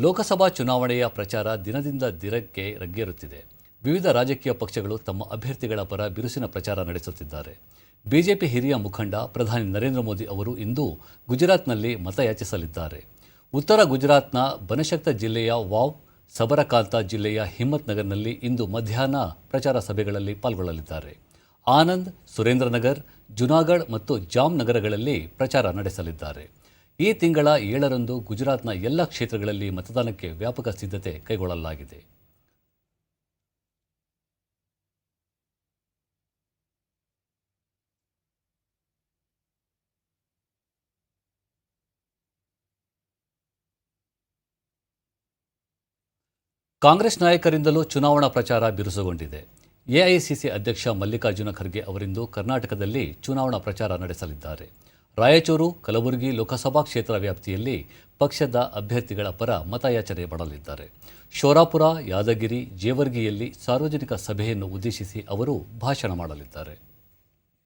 ಲೋಕಸಭಾ ಚುನಾವಣೆಯ ಪ್ರಚಾರ ದಿನದಿಂದ ದಿನಕ್ಕೆ ರಗ್ಗೇರುತ್ತಿದೆ ವಿವಿಧ ರಾಜಕೀಯ ಪಕ್ಷಗಳು ತಮ್ಮ ಅಭ್ಯರ್ಥಿಗಳ ಪರ ಬಿರುಸಿನ ಪ್ರಚಾರ ನಡೆಸುತ್ತಿದ್ದಾರೆ. ಬಿಜೆಪಿ ಹಿರಿಯ ಮುಖಂಡ ಪ್ರಧಾನಿ ನರೇಂದ್ರ ಮೋದಿ ಅವರು ಇಂದು ಗುಜರಾತ್ನಲ್ಲಿ ಮತಯಾಚಿಸಲಿದ್ದಾರೆ. ಉತ್ತರ ಗುಜರಾತ್ನ ಬನಶಕ್ತ ಜಿಲ್ಲೆಯ ವಾವ್, ಸಬರಕಾಂತ ಜಿಲ್ಲೆಯ ಹಿಮ್ಮತ್ ನಗರ್ನಲ್ಲಿ ಇಂದು ಮಧ್ಯಾಹ್ನ ಪ್ರಚಾರ ಸಭೆಗಳಲ್ಲಿ ಪಾಲ್ಗೊಳ್ಳಲಿದ್ದಾರೆ. ಆನಂದ್ ಸುರೇಂದ್ರನಗರ್ ಜುನಾಗಢ್ ಮತ್ತು ಜಾಮ್ ನಗರಗಳಲ್ಲಿ ಪ್ರಚಾರ ನಡೆಸಲಿದ್ದಾರೆ. ಈ ತಿಂಗಳ ಏಳರಂದು ಗುಜರಾತ್ನ ಎಲ್ಲ ಕ್ಷೇತ್ರಗಳಲ್ಲಿ ಮತದಾನಕ್ಕೆ ವ್ಯಾಪಕ ಸಿದ್ಧತೆ ಕೈಗೊಳ್ಳಲಾಗಿದೆ. ಕಾಂಗ್ರೆಸ್ ನಾಯಕರಿಂದಲೂ ಚುನಾವಣಾ ಪ್ರಚಾರ ಬಿರುಸುಗೊಂಡಿದೆ. ಎಐಸಿಸಿ ಅಧ್ಯಕ್ಷ ಮಲ್ಲಿಕಾರ್ಜುನ ಖರ್ಗೆ ಅವರಿಂದು ಕರ್ನಾಟಕದಲ್ಲಿ ಚುನಾವಣಾ ಪ್ರಚಾರ ನಡೆಸಲಿದ್ದಾರೆ. ರಾಯಚೂರು, ಕಲಬುರಗಿ ಲೋಕಸಭಾ ಕ್ಷೇತ್ರ ವ್ಯಾಪ್ತಿಯಲ್ಲಿ ಪಕ್ಷದ ಅಭ್ಯರ್ಥಿಗಳ ಪರ ಮತಯಾಚನೆ ಮಾಡಲಿದ್ದಾರೆ. ಶೋರಾಪುರ, ಯಾದಗಿರಿ, ಜೇವರ್ಗಿಯಲ್ಲಿ ಸಾರ್ವಜನಿಕ ಸಭೆಯನ್ನು ಉದ್ದೇಶಿಸಿ ಅವರು ಭಾಷಣ ಮಾಡಲಿದ್ದಾರೆ.